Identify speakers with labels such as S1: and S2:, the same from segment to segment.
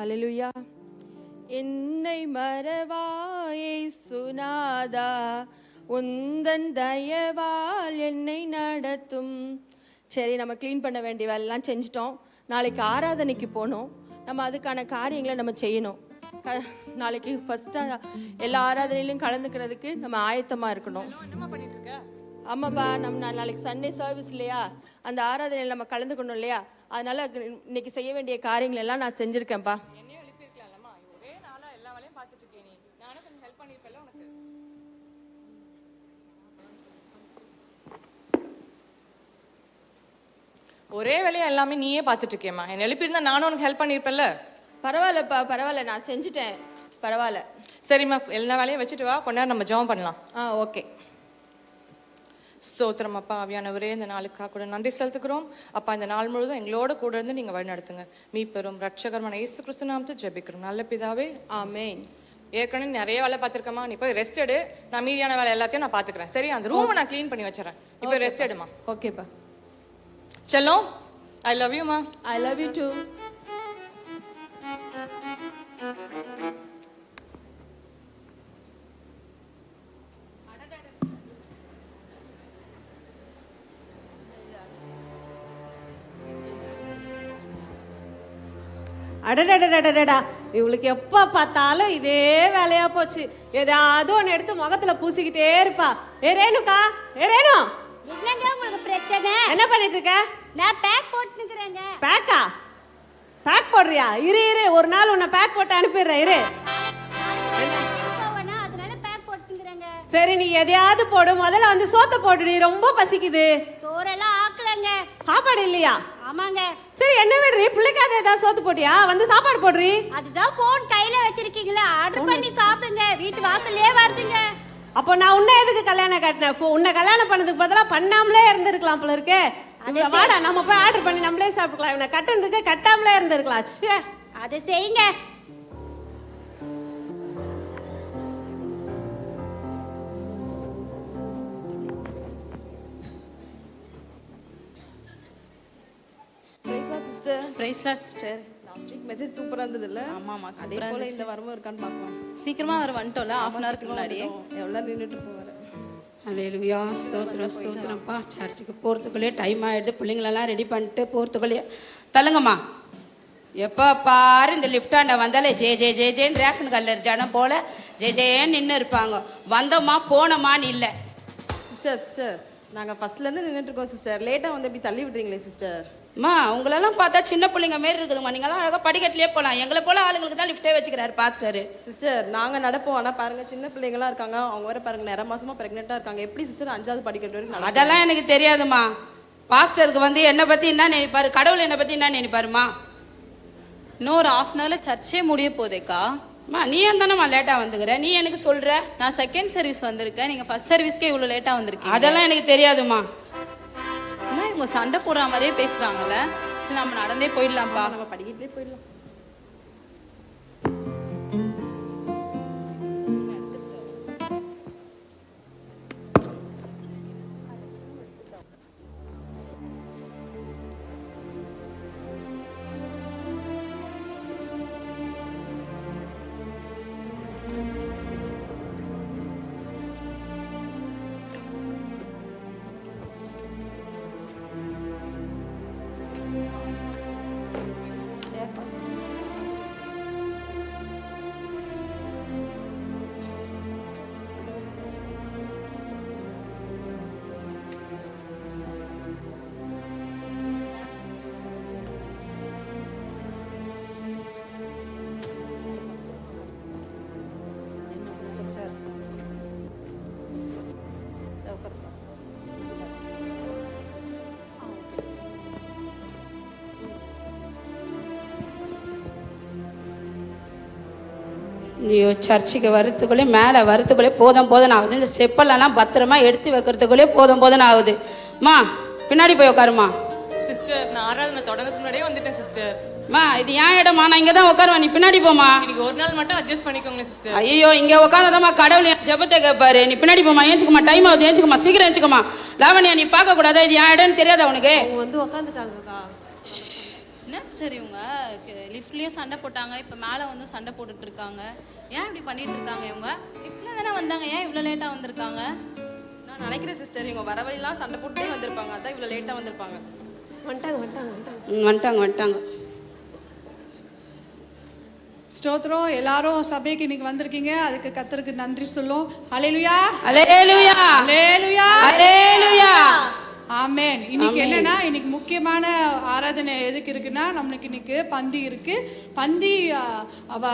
S1: அல்லேலூயா என்னை மறவாயை சுனாதா உந்தன் தயவால் என்னை நடத்தும். சரி நம்ம க்ளீன் பண்ண வேண்டிய வேலைலாம் செஞ்சிட்டோம். நாளைக்கு ஆராதனைக்கு போகணும் நம்ம அதுக்கான காரியங்களை நம்ம செய்யணும். க நாளைக்கு ஃபஸ்ட்டாக எல்லா ஆராதனையிலையும் கலந்துக்கிறதுக்கு நம்ம ஆயத்தமாக இருக்கணும். ஆமாப்பா நம்ம நாளைக்கு சண்டே சர்வீஸ் இல்லையா? அந்த ஆராதனையில் நம்ம கலந்துக்கணும் இல்லையா? அதனால இன்னைக்கு செய்ய வேண்டிய காரியங்கள் எல்லாம் நான் செஞ்சுருக்கேன்ப்பா.
S2: ஒரே நாளா எல்லா வேலையும் பார்த்துட்டு இருக்கே நீ. நானும் ஹெல்ப் பண்ணிருப்பேன்ல உனக்கு. ஒரே வேலையா எல்லாமே நீயே பார்த்துட்டு இருக்கேம்மா. என்ன எழுப்பியிருந்தா நானும் உனக்கு ஹெல்ப் பண்ணியிருப்பேன்ல
S1: பரவாயில்லப்பா பரவாயில்ல. நான் செஞ்சுட்டேன். பரவாயில்ல.
S2: சரிம்மா எல்லா வேலையும் வச்சுட்டு வா. கொஞ்ச நேரம் நம்ம ஜெபம் பண்ணலாம்.
S1: ஆ ஓகே.
S2: ஸ்தோத்திரம் அப்பா ஆவியானவரே இந்த நாளுக்காக கூட நன்றி செலுத்துக்கிறோம் அப்பா இந்த நாள் முழுதும் எங்களோட கூட இருந்து நீங்க வழிநடத்துங்க. மீட்பெரும் ரட்சகரமான இயேசு கிறிஸ்து நாமத்தை ஜெபிக்கிறோம். நல்ல பிதாவே.
S1: ஆமேன்.
S2: ஏற்கனவே நிறைய வேலை பார்த்துருக்கேம்மா. நீ போய் ரெஸ்ட் எடு. நான் மீதியான வேலை எல்லாத்தையும் நான் பார்த்துக்கிறேன். சரி அந்த ரூமை நான் க்ளீன் பண்ணி வச்சுறேன் போய் ரெஸ்ட் எடுமா
S1: ஓகேப்பா
S2: செல்லம் ஐ லவ் யூமா
S1: ஐ லவ் யூ டூ
S3: அடடடடடடா இவளுக்கு எப்போ பார்த்தாலும் இதே வேலையா போச்சு. ஏதாவது ஒன்று எடுத்து முகத்துல பூசிக்கிட்டே இருப்பா. ஏ ரேணுக்கா ஏ ரேணு.
S4: என்னங்க உங்களுக்கு பிரச்சனை?
S3: என்ன பண்ணிட்டு இருக்க
S4: நான் பேக் போட்டுக்கிறேங்க
S3: பேக்கா பேக் போடுறியா? இரு இரு. ஒரு நாள் உன்னை பேக் போட்டு அனுப்பிடுறேன். இரு. சரி நீ எதையாவது போடு. முதல்ல வந்து சோத்தை போட்டுடி ரொம்ப பசிக்குது.
S4: சோறெல்லாம் ஆக்கலங்க.
S3: சாப்பாடு இல்லையா?
S4: ஆமாங்க.
S3: சரி என்ன விடுறி? பிள்ளைக்காத ஏதாவது சோத்து போட்டியா? வந்து சாப்பாடு போடுறி?
S4: அதுதான் போன் கையில வச்சிருக்கீங்களா. ஆர்டர் பண்ணி சாப்பிடுங்க. வீட்டு வாசல்லே வருதுங்க
S3: அப்போ நான் உன்னை எதுக்கு கல்யாணம் கட்டினேன்? உன்னை கல்யாணம் பண்ணதுக்கு பதிலாக பண்ணாமலே இருந்திருக்கலாம் போல இருக்கு. இவ்வளவு வாடா நம்ம போய் ஆர்டர் பண்ணி நம்மளே சாப்பிட்டுக்கலாம். இவனை கட்டுறதுக்கு கட்டாமலே இருந்திருக்கலாம்.
S4: அதை செய்யுங்க.
S1: சிஸ்டர்.
S5: பிரைஸ்லா சிஸ்டர்
S1: லாஸ்ட் வீக் மெசேஜ் சூப்பராக இருந்தது இல்லை அதே
S5: சூப்பரா
S1: போல
S5: இருந்துச்சு.
S1: இந்த வரமும் இருக்கான்னு பார்க்கலாம்.
S5: சீக்கிரமா வர வந்துட்டோம்ல ஹாஃப் அன் ஹவருக்கு முன்னாடியே.
S1: எவ்வளோ நின்றுட்டு போவார்.
S6: அலையிலுயா ஸ்தோத்திரம் ஸ்தோத்திரம்ப்பா. சர்ச்சுக்கு போகிறதுக்குள்ளேயே டைம் ஆகிடுது பிள்ளைங்களெல்லாம் ரெடி பண்ணிட்டு போகிறதுக்குள்ளேயே தள்ளுங்கம்மா. எப்போ பாரு இந்த லிஃப்டாண்ட வந்தாலே ஜே ஜே ஜே ஜேன்னு ரேஷன் கல்லர் ஜனம் போல ஜே ஜேன்னு நின்று இருப்பாங்க. வந்தோமா போனோமான்னு இல்லை.
S1: சிஸ்டர் சிஸ்டர் நாங்கள் ஃபர்ஸ்ட்லேருந்து நின்றுட்டு இருக்கோம் சிஸ்டர் லேட்டாக வந்து இப்படி தள்ளி விடுறீங்களே சிஸ்டர்
S6: அம்மா உங்களெல்லாம் பார்த்தா சின்ன பிள்ளைங்க மாரி இருக்குதும்மா. நீங்களாம் அழகாக படிக்கட்டிலே போகலாம் எங்களை போல ஆளுங்களுக்கு தான் லிஃப்டே வச்சுக்கிறாரு பாஸ்டர்
S1: சிஸ்டர் நாங்கள் நடப்போம். ஆனால் பாருங்க சின்ன பிள்ளைங்களாம் இருக்காங்க. அவங்க வர பாருங்க நிற மாசமா ப்ரெக்னெண்ட்டாக இருக்காங்க. எப்படி சிஸ்டர் அஞ்சாவது படிக்கட்டு வரைக்கும்?
S6: அதெல்லாம் எனக்கு தெரியாதும்மா. பாஸ்டருக்கு வந்து என்னை பற்றி என்ன நினைப்பாரு? கடவுள் என்னை பற்றி என்ன நினைப்பாருமா
S5: இன்னும் ஒரு ஹாஃப் அன் ஹவர்ல சர்ச்சே முடிய போதேக்கா
S6: அம்மா நீ ஏன் தானேம்மா லேட்டாக வந்துக்கிற? நீ எனக்கு சொல்கிற
S5: நான் செகண்ட் சர்வீஸ் வந்திருக்கேன். நீங்க ஃபர்ஸ்ட் சர்வீஸ்க்கே இவ்வளவு லேட்டா வந்திருக்கீங்க.
S6: அதெல்லாம் எனக்கு தெரியாதும்மா.
S5: அவங்க சண்டை போடுற மாதிரியே பேசுறாங்கல்ல. சரி நம்ம நடந்தே போயிடலாம்ப்பா.
S1: நம்ம படிக்கிட்டே போயிடலாம்.
S6: ஐயோ சர்ச்சுக்கு வரத்துக்குள்ளே மேலே வரத்துக்குள்ளே போதும் போதும் ஆகுது. இந்த செப்பலெல்லாம் பத்திரமா எடுத்து வைக்கிறதுக்குள்ளே போதும் போதும் ஆகுது. அம்மா பின்னாடி போய் உட்காருமா.
S2: சிஸ்டர் நான் ஆராதனை தொடங்குறதுக்கு முன்னாடியே வந்துட்டேன் சிஸ்டர்
S6: அம்மா இது ஏன் இடமா நான் இங்கே தான் உட்காருவேன். நீ பின்னாடி போமா
S2: இன்னைக்கு ஒரு நாள் மட்டும் அட்ஜஸ்ட் பண்ணிக்கோங்க சிஸ்டர்
S6: ஐயோ இங்கே உட்காந்தாதாம்மா கடவுள் என் ஜெபத்தை கேட்பாரு நீ பின்னாடி போமா ஏஞ்சுக்கமா டைம் ஆகுது ஏஞ்சுக்கமா சீக்கிரம் ஏஞ்சுக்கமா லாவண்யா நீ பார்க்க கூடாதா இது ஏன் இடம்னு தெரியாதா உனக்கு?
S3: வந்து உக்காந்துட்டாங்கக்கா
S5: சிஸ்டர் இவங்க லிஃப்ட்லயும் சண்டை போட்டாங்க. இப்போ மேலே வந்து சண்டை போட்டுட்டு இருக்காங்க. ஏன் இப்படி பண்ணிட்டு இருக்காங்க இவங்க? லிஃப்ட்ல தானே வந்தாங்க. ஏன் இவ்வளோ லேட்டாக வந்திருக்காங்க?
S2: நான் நினைக்கிறேன் சிஸ்டர் இவங்க வர வழியெல்லாம் சண்டை போட்டுட்டே வந்திருப்பாங்க. அதான் இவ்வளோ லேட்டாக வந்திருப்பாங்க.
S3: வந்துட்டாங்க வந்துட்டாங்க வந்துட்டாங்க.
S6: ம், வந்துட்டாங்க வந்துட்டாங்க.
S7: ஸ்தோத்திரம். எல்லாரும் சபைக்கு இன்னைக்கு வந்திருக்கீங்க. அதுக்கு கத்தருக்கு நன்றி சொல்லும். ஹalleluya
S6: அலேலுயா
S7: ஹalleluya
S6: அலேலுயா
S7: ஆமென். இன்னைக்கு என்னன்னா இன்னைக்கு முக்கியமான ஆராதனை எதுக்கு இருக்குன்னா நம்மளுக்கு இன்னைக்கு பந்தி இருக்கு. பந்தி அவ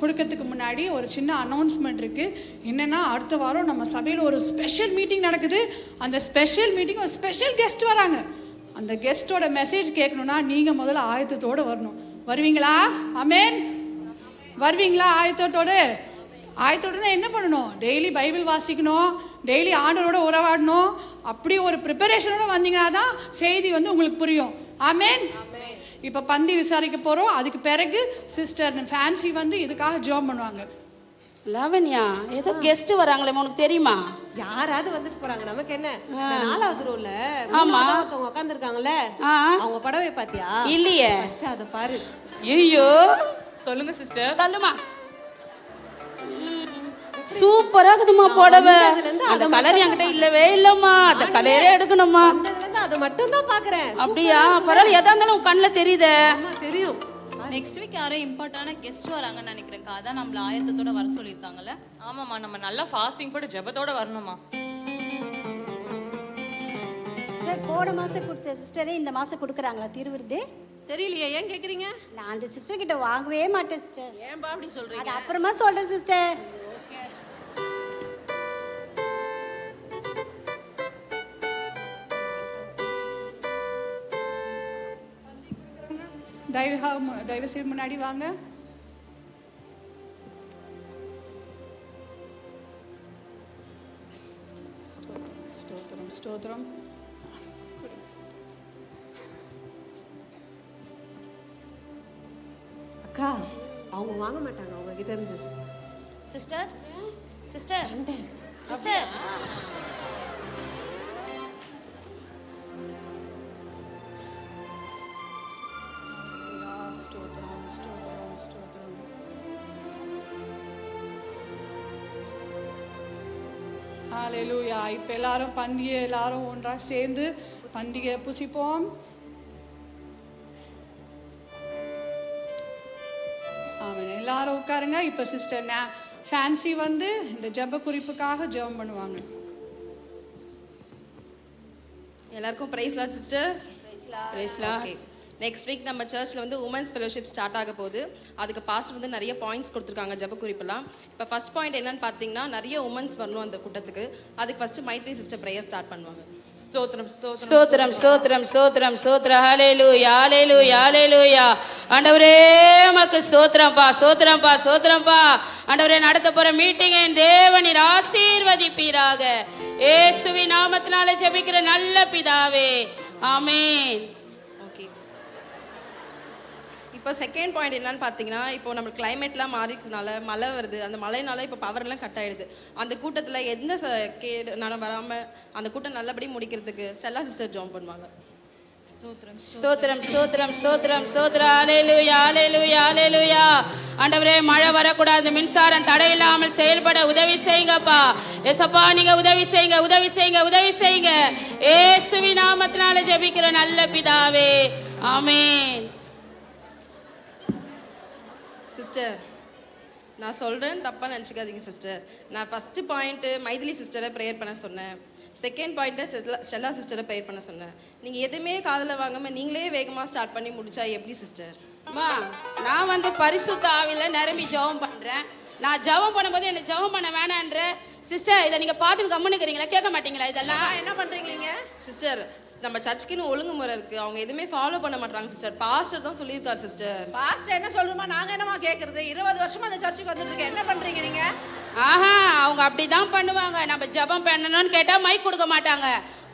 S7: கொடுக்கறதுக்கு முன்னாடி ஒரு சின்ன அனௌன்ஸ்மெண்ட் இருக்கு. என்னன்னா அடுத்த வாரம் நம்ம சபையில் ஒரு ஸ்பெஷல் மீட்டிங் நடக்குது. அந்த ஸ்பெஷல் மீட்டிங் ஒரு ஸ்பெஷல் கெஸ்ட் வராங்க. அந்த கெஸ்ட்டோட மெசேஜ் கேட்கணும்னா நீங்க முதல்ல ஆயத்தத்தோட வரணும். வருவீங்களா? ஆமென். வருவீங்களா ஆயத்தோட்டோடு ஆயத்தோடு என்ன பண்ணணும்? டெய்லி பைபிள் வாசிக்கணும் டெய்லி ஆண்டவரோட உறவாடணும். அப்படி ஒரு ப்ரிப்பரேஷனோட வந்தீங்கன்னா தான் செய்தி வந்து உங்களுக்கு புரியும். ஆமென் இப்போ பந்தி விசாரிக்க போகிறோம் அதுக்கு பிறகு சிஸ்டர் ஃபேன்சி வந்து இதுக்காக ஜோம் பண்ணுவாங்க.
S6: லாவண்யா ஏதோ கெஸ்ட் வராங்களே உனக்கு தெரியுமா?
S3: யாராவது வந்துட்டு போறாங்க. நமக்கு என்ன? நாலாவது ரோல
S6: ஆமா.
S3: ஒருத்தவங்க உட்காந்துருக்காங்கல்ல. அவங்க படவை பாத்தியா?
S6: இல்லையே.
S3: அதை பாரு.
S6: ஐயோ.
S2: சொல்லுங்க சிஸ்டர்
S6: தள்ளுமா. சூப்பரா இருக்குதுமா புடவை. அந்த கலர் என்கிட்ட இல்லவே இல்லம்மா. அந்த கலரே எடுக்கணுமா
S3: வந்ததுல இருந்து அதை மட்டும் தான் பாக்குறேன்
S6: அப்படியா? பரவாயில்ல. எதா இருந்தாலும் உன் கண்ணில் தெரியுதே.
S3: தெரியும்.
S5: நெக்ஸ்ட் வீக் யாரோ இம்பார்ட்டண்டான கெஸ்ட் வராங்கன்னு நினைக்கிறேன்க்கா அதான் நம்மள ஆயத்தத்தோட வர சொல்லியிருக்காங்கல்ல?
S2: ஆமாம்மா நம்ம நல்லா ஃபாஸ்டிங் போட்டு ஜெபத்தோட வரணுமா
S4: சார் போன மாசம் கொடுத்த சிஸ்டரே இந்த மாசம் கொடுக்குறாங்களா திருவிருது?
S3: தெரியலையே ஏன் கேக்குறீங்க?
S4: நான் அந்த சிஸ்டர் கிட்ட வாங்கவே மாட்டேன் சிஸ்டர்
S3: ஏன்பா அப்படி சொல்றீங்க?
S4: அது அப்புறமா சொல்றேன் சிஸ்டர்
S7: தயவு தயவு செய்து முன்னாடி வாங்க. ஸ்தோத்திரம் ஸ்தோத்திரம். ஸ்தோத்திரம்
S3: அக்கா அவங்க வாங்க மாட்டாங்க அவங்க கிட்ட இருந்து.
S4: சிஸ்டர்? சிஸ்டர்? சிஸ்டர்?
S7: இப்போ எல்லாரும் பந்தியை எல்லாரும் ஒன்றா சேர்ந்து பந்தியை புசிப்போம். ஆமாம் எல்லாரும் உட்காருங்க. இப்போ சிஸ்டர் ஃபேன்சி வந்து இந்த ஜெப குறிப்புக்காக ஜெபம் பண்ணுவாங்க.
S8: எல்லாருக்கும் ப்ரைஸ்லாம் சிஸ்டர்ஸ் ஓகே நெக்ஸ்ட் வீக் நம்ம சர்ச்சில் வந்து உமன்ஸ் ஃபெலோஷிப் ஸ்டார்ட் ஆக போகுது. அதுக்கு பாஸ்டர் வந்து நிறைய பாயிண்ட்ஸ் கொடுத்துருக்காங்க ஜெப குறிப்பெல்லாம். இப்போ ஃபர்ஸ்ட் பாயிண்ட் என்னன்னு பார்த்தீங்கன்னா நிறைய உமன்ஸ் வரணும் அந்த கூட்டத்துக்கு. அதுக்கு first Maithri sister prayer start பண்ணுவாங்க.
S2: ஸ்தோத்திரம் ஸ்தோத்திரம்
S6: ஸ்தோத்திரம் ஸ்தோத்திரம். ஸ்தோத்திரம் ஸ்தோத்திரம் ஹalleluya ஹalleluya ஹalleluya ஆண்டவரே உமக்கு ஸ்தோத்திரம்ப்பா ஸ்தோத்திரம்ப்பா ஸ்தோத்திரம்ப்பா. ஆண்டவரே நடத்த போற மீட்டிங்கை தேவனீர் ஆசீர்வதிப்பீராக. இயேசுவின் நாமத்தினால ஜெபிக்கிற நல்ல பிதாவே. ஆமென்
S8: இப்போ செகண்ட் பாயிண்ட் என்னன்னு பார்த்தீங்கன்னா இப்போ நம்ம கிளைமேட்லாம் மாறிக்கிறதுனால மழை வருது. அந்த மழைனால இப்போ பவர்லாம் கட் ஆயிடுது. அந்த கூட்டத்தில் எந்த ச கேடு நான் வராமல் அந்த கூட்டம் நல்லபடி முடிக்கிறதுக்கு ஸ்டெல்லா சிஸ்டர் ஜாம் பண்ணுவாங்க.
S5: ஸ்தோத்திரம்
S6: ஸ்தோத்திரம். ஸ்தோத்திரம் ஸ்தோத்திரம் ஹalleluya ஹalleluya ஹalleluya ஆண்டவரே மழை வரக்கூடாது. மின்சாரம் தடையில்லாமல் செயல்பட உதவி செய்யுங்கப்பா எசப்பா நீங்க உதவி செய்யுங்க உதவி செய்யுங்க உதவி செய்யுங்க இயேசுவின் நாமத்தினால ஜெபிக்கிற நல்ல பிதாவே. ஆமென்.
S8: சிஸ்டர் நான் சொல்கிறேன் தப்பாக நினச்சிக்காதீங்க சிஸ்டர் நான் ஃபஸ்ட்டு பாயிண்ட்டு மைதிலி சிஸ்டரை ப்ரேயர் பண்ண சொன்னேன். செகண்ட் பாயிண்ட்டை ஸ்டெல்லா ஸ்டெல்லா சிஸ்டரை ப்ரேயர் பண்ண சொன்னேன். நீங்கள் எதுவுமே காதில் வாங்காமல் நீங்களே வேகமாக ஸ்டார்ட் பண்ணி முடிச்சா எப்படி சிஸ்டர்
S6: அம்மா நான் வந்து பரிசுத்த ஆவியில் நிரம்பி ஜெபம் பண்ணுறேன் நான் ஜெபம் பண்ணும்போது என்ன ஜெபம் பண்ண வேணான்ற சிஸ்டர் இதை நீங்க பார்த்துட்டு கம்முனுக்கிறீங்களா? கேட்க மாட்டீங்களா இதெல்லாம்?
S8: என்ன பண்ணுறீங்க நீங்கள் சிஸ்டர் நம்ம சர்ச்சுக்குன்னு ஒழுங்குமுறை இருக்குது அவங்க எதுவுமே ஃபாலோ பண்ண மாட்டாங்க சிஸ்டர் பாஸ்டர் தான் சொல்லியிருக்கார் சிஸ்டர்
S9: பாஸ்டர் என்ன சொல்லுமா? நாங்க என்னமா கேக்குறது? இருபது வருஷமா அந்த சர்ச்சுக்கு வந்துட்டு இருக்கேன். என்ன பண்றீங்க நீங்க?
S6: ஆஹா அவங்க அப்படிதான் பண்ணுவாங்க. நம்ம ஜெபம் பண்ணணும்னு கேட்டா மைக் கொடுக்க மாட்டாங்க.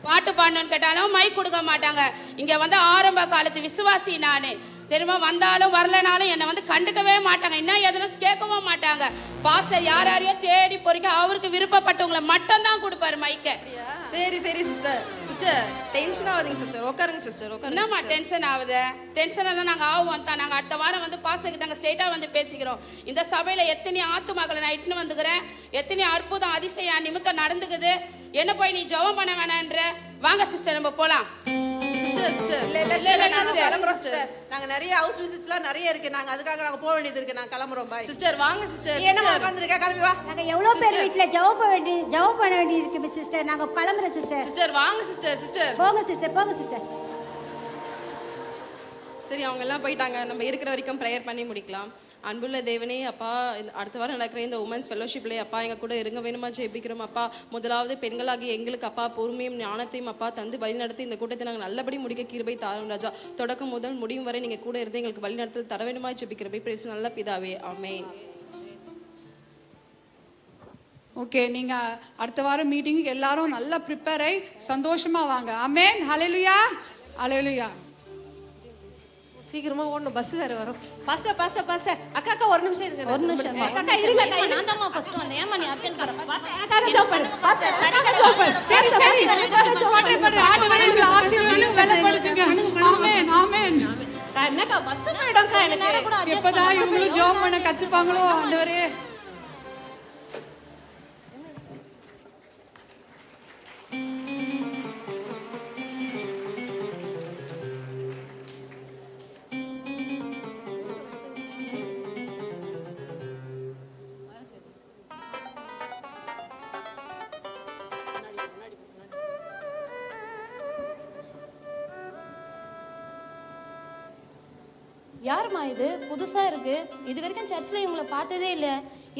S6: பாட்டு பாடணும்னு கேட்டாலும் மைக் கொடுக்க மாட்டாங்க. இங்க வந்து ஆரம்ப காலத்து விசுவாசி நானு. தெரியுமா? வந்தாலும் வரலனாலும் என்னை வந்து கண்டுக்கவே மாட்டாங்க. என்ன எதுனா கேட்கவும் மாட்டாங்க. பாஸ்டர் யார் யாரையோ தேடி பொறிக்க அவருக்கு விருப்பப்பட்டவங்களை மட்டும் தான் கொடுப்பாரு மைக்க.
S8: சரி சரி சிஸ்டர் சிஸ்டர் டென்ஷன் ஆகாதீங்க சிஸ்டர் உட்காருங்க சிஸ்டர் உட்காருங்க
S6: என்னம்மா டென்ஷன் ஆகுது? டென்ஷன் தான் நாங்கள் ஆகும் தான் நாங்கள் அடுத்த வாரம் வந்து பாஸ்டர் கிட்ட நாங்கள் ஸ்ட்ரெயிட்டாக வந்து பேசிக்கிறோம். இந்த சபையில் எத்தனை ஆத்துமாக்களை நான் இட்டுன்னு வந்துக்கிறேன்? எத்தனை அற்புதம் அதிசயம் நிமித்தம் நடந்துக்குது? என்ன போய் நீ ஜெபம் பண்ண வேணான்ற? வாங்க சிஸ்டர் நம்ம போலாம்.
S8: சிஸ்டர் சிஸ்டர்
S9: இல்ல இல்ல
S6: இல்ல, இல்ல,
S9: நாங்க
S6: sister.
S9: கிளம்புறோம் சிஸ்டர் நாங்க நிறைய ஹவுஸ் விசிட்ஸ்லாம் நிறைய இருக்கு. நாங்க அதுக்காக நாங்க போக வேண்டியது இருக்கு. நாங்க கிளம்புறோம். பாய்
S8: சிஸ்டர் வாங்க சிஸ்டர்
S9: நீ என்னமா உட்காந்துருக்க கிளம்பி வா.
S4: நாங்க எவ்வளவு பேர் வீட்டுல ஜெபம் பண்ண வேண்டி பண்ண வேண்டி இருக்கு சிஸ்டர் நாங்க கிளம்புறோம் சிஸ்டர்
S8: சிஸ்டர் வாங்க சிஸ்டர் சிஸ்டர்
S4: போங்க சிஸ்டர் போங்க சிஸ்டர்
S8: சரி அவங்க எல்லாம் போயிட்டாங்க. நம்ம இருக்கிற வரைக்கும் ப்ரேயர் பண்ணி முடிக்கலாம். அன்புள்ள தேவனே அப்பா இந்த அடுத்த வாரம் நடக்கிற இந்த உமன்ஸ் ஃபெலோஷிப்லேயே அப்பா எங்க கூட இருங்க வேணுமா ஜெயிப்பிக்கிறோம் அப்பா. முதலாவது பெண்களாகி எங்களுக்கு அப்பா பொறுமையும் ஞானத்தையும் அப்பா தந்து வழிநடத்தி இந்த கூட்டத்தை நாங்கள் நல்லபடி முடிக்க கிருபை தாரோம் ராஜா. தொடக்கம் முதல் முடியும் வரை நீங்கள் கூட இருந்து எங்களுக்கு வழிநடத்தல் தர வேணுமா ஜெபிக்கிறபை பேச நல்ல பிதாவே. ஆமே
S7: ஓகே நீங்க அடுத்த வாரம் மீட்டிங்க்கு எல்லாரும் நல்லா ப்ரிப்பேர் ஆகி சந்தோஷமா வாங்க. அமேன் ஹலெலுயா ஹalleluya
S3: சீக்கிரமா ஓடணும் பஸ் வேற வரும். பாஸ்டர் பாஸ்டர் பாஸ்டர் அக்கா அக்கா ஒரு நிமிஷம் இருங்க. ஒரு நிமிஷம்
S4: அக்கா இருங்க. அக்கா இருங்க.
S5: நான் தான் ஃபர்ஸ்ட் வந்தேன். ஏமா நீ அர்ஜென்ட் வர
S4: பாஸ்டர், எனக்காக ஜெபம் பண்ணு பாஸ்டர் எனக்காக ஜெபம் பண்ணு
S7: சரி சரி. பண்றேன் பண்றேன் ஆண்டவரே உங்களை ஆசீர்வதியும் பலப்படுத்துங்க ஆமென் ஆமென்.
S3: அக்கா, என்னக்கா பஸ் போயிடும்க்கா எனக்கு.
S7: எப்பதான் இவங்களும் ஜெபம் பண்ண கத்துப்பாங்களோ ஆண்டவரே.
S10: யாரும்மா இது? புதுசா இருக்கு. இது வரைக்கும் சர்ச்சில் இவங்களை பார்த்ததே இல்ல.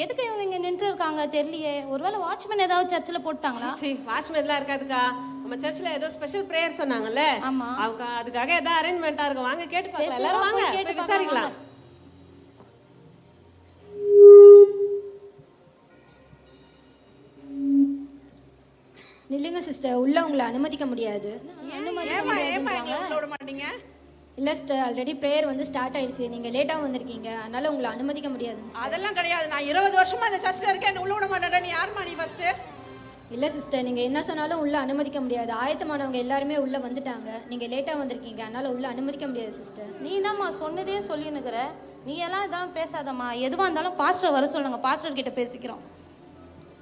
S10: எதுக்கு இவங்க இங்க நின்று இருக்காங்க? தெரியலையே. ஒருவேளை வாட்ச்மேன் ஏதாவது சர்ச்சில் போட்டாங்களா?
S3: சீ வாட்ச்மேன்லாம் இருக்காதுக்கா. நம்ம சர்ச்சில் ஏதோ ஸ்பெஷல் ப்ரேயர் சொன்னாங்கல்ல?
S10: ஆமா.
S3: அவங்க அதுக்காக ஏதோ அரேஞ்ச்மெண்ட்டா இருக்கும் வாங்க கேட்டு
S10: சரி,
S3: பார்க்கலாம்.
S10: சரி,
S3: எல்லாரும் வாங்க
S10: போய் கேட்டு
S3: விசாரிக்கலாம்.
S11: நில்லுங்க சிஸ்டர் உள்ள உங்களை அனுமதிக்க முடியாது.
S9: ஏமா ஏமா எங்களை உள்ள விட மாட்டீங்க?
S11: இல்ல சிஸ்டர் ஆல்ரெடி ப்ரேயர் வந்து ஸ்டார்ட் ஆயிடுச்சு. நீங்க லேட்டா வந்திருக்கீங்க. அதனால உங்களை அனுமதிக்க முடியாதுங்க sister.
S9: அதெல்லாம் கிடையாது. நான் இருபது வருஷமா இந்த சர்ச்சில் இருக்கேன். உள்ள விட மாட்டேன் நீ யாருமா நீ ஃபர்ஸ்ட்
S11: இல்ல சிஸ்டர் நீங்க என்ன சொன்னாலும் உள்ள அனுமதிக்க முடியாது. ஆயத்தமானவங்க எல்லாருமே உள்ள வந்துட்டாங்க. நீங்க லேட்டா வந்திருக்கீங்க. அதனால உள்ள அனுமதிக்க முடியாது சிஸ்டர்
S10: நீ என்னம்மா சொன்னதே சொல்லினுக்கிற நீ எல்லாம் இதெல்லாம் பேசாதம்மா. எதுவா இருந்தாலும் பாஸ்டர் வர சொல்லுங்க. பாஸ்டர் கிட்ட பேசிக்கிறோம்.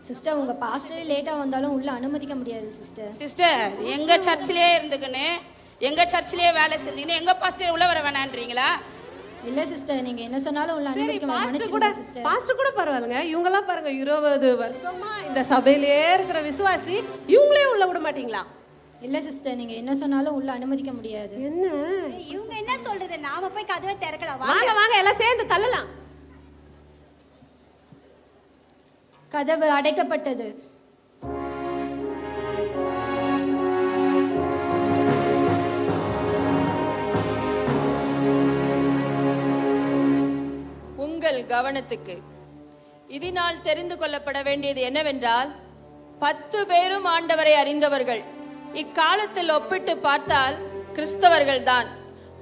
S11: சிஸ்டர் உங்க பாஸ்டர் லேட்டா வந்தாலும் உள்ள அனுமதிக்க முடியாது சிஸ்டர்
S6: சிஸ்டர் எங்க சர்ச்சிலே இருந்துக்குன்னு எங்க சர்ச்சிலே வேலை செஞ்சுக்கின்னு எங்க பாஸ்டர் உள்ள வர வேணான்றீங்களா?
S11: இல்ல சிஸ்டர் நீங்க என்ன சொன்னாலும் உள்ள அனுமதிக்க
S3: கூட
S11: சிஸ்டர்
S3: பாஸ்டர் கூட பரவாயில்லைங்க. இவங்கெல்லாம் பாருங்க இருபது வருஷமா இந்த சபையிலே இருக்கிற விசுவாசி இவங்களே உள்ள விட மாட்டீங்களா?
S11: இல்ல சிஸ்டர் நீங்க என்ன சொன்னாலும் உள்ள அனுமதிக்க முடியாது.
S3: என்ன?
S4: இவங்க என்ன சொல்றது? நாம போய் கதவை திறக்கலாம். வாங்க
S3: வாங்க எல்லாம் சேர்ந்து தள்ளலாம்.
S11: கதவு அடைக்கப்பட்டது.
S1: உங்கள் கவனத்துக்கு. இதனால் தெரிந்து கொள்ளப்பட வேண்டியது என்னவென்றால் பத்து பேரும் ஆண்டவரை அறிந்தவர்கள். இக்காலத்தில் ஒப்பிட்டு பார்த்தால் கிறிஸ்தவர்கள் தான்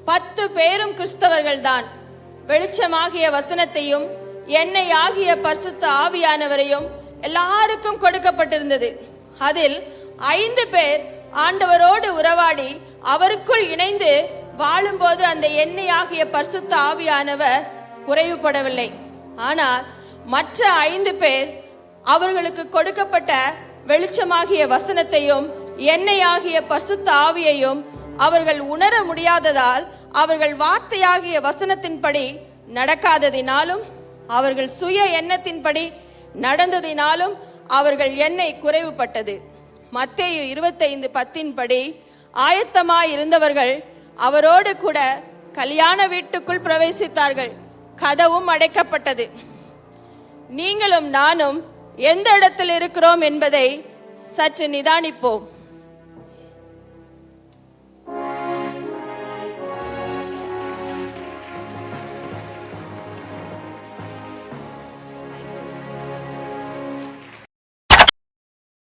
S1: பத்து பேரும் கிறிஸ்தவர்கள் தான் வெளிச்சமாகிய வசனத்தையும் எண்ணெய் ஆகிய பரிசுத்த ஆவியானவரையும் எல்லாருக்கும் கொடுக்கப்பட்டிருந்தது. அதில் ஐந்து பேர் ஆண்டவரோடு உறவாடி அவருக்குள் இணைந்து வாழும்போது அந்த எண்ணெய் ஆகிய பரிசுத்த ஆவியானவர் குறைவுபடவில்லை. ஆனால் மற்ற ஐந்து பேர் அவர்களுக்கு கொடுக்கப்பட்ட வெளிச்சமாகிய வசனத்தையும் எண்ணெயாகிய பசுத்த ஆவியையும் அவர்கள் உணர முடியாததால் அவர்கள் வார்த்தையாகிய வசனத்தின்படி நடக்காததினாலும் அவர்கள் சுய எண்ணத்தின்படி நடந்ததினாலும் அவர்கள் எண்ணெய் குறைவுபட்டது. மத்தேயு இருபத்தைந்து பத்தின்படி ஆயத்தமாய் இருந்தவர்கள் அவரோடு கூட கல்யாண வீட்டுக்குள் பிரவேசித்தார்கள். கதவும் அடைக்கப்பட்டது. நீங்களும் நானும் எந்த இடத்தில் இருக்கிறோம் என்பதை சற்று நிதானிப்போம்.